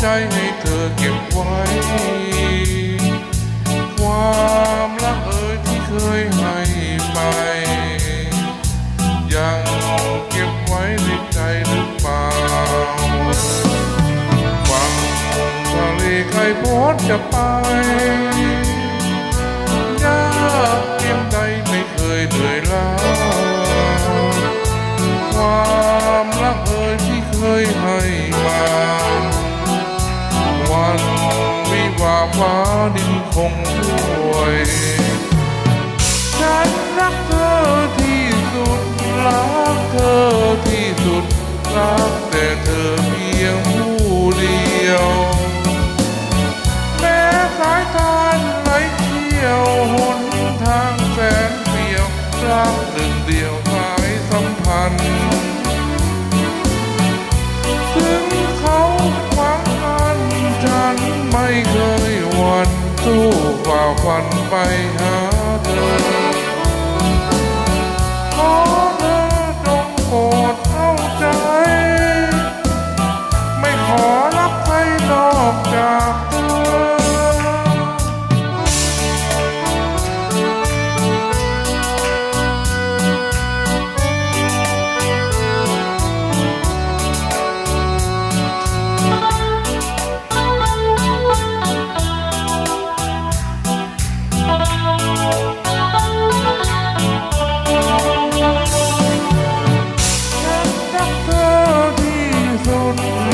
ใจให้เธอเก็บไว้ ความรักเอ่ยที่เคยให้ไป ยังเก็บไว้ในใจหรือเปล่าฟังทะเลใครโพดจะไป คงช่วย ฉันรักเธอที่สุดรักเธอที่สุดรักแต่เธอเพียงผู้เดียว แม้สายทาไหลเที่ยวหนทางแสนเปี่ยวรักหนึ่งเดียวสายสัมพันธ์ถึงเขาขวางกันฉันไม่เคยหวั่น ฝ่าฟันไปหาเธอ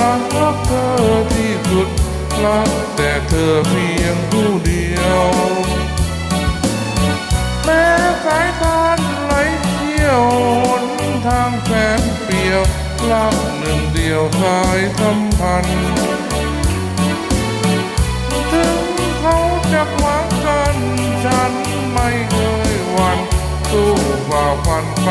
รักเธอที่สุดรักแต่เธอเพียงผู้เดียว แม้สายทานไหลเที่ยวหนทางแสนเปลี่ยวรักหนึ่งเดียวสายสัมพันธ์ถึงเขาจะขวางกันฉันไม่เคยหวั่นสู้ฝ่าฟันไป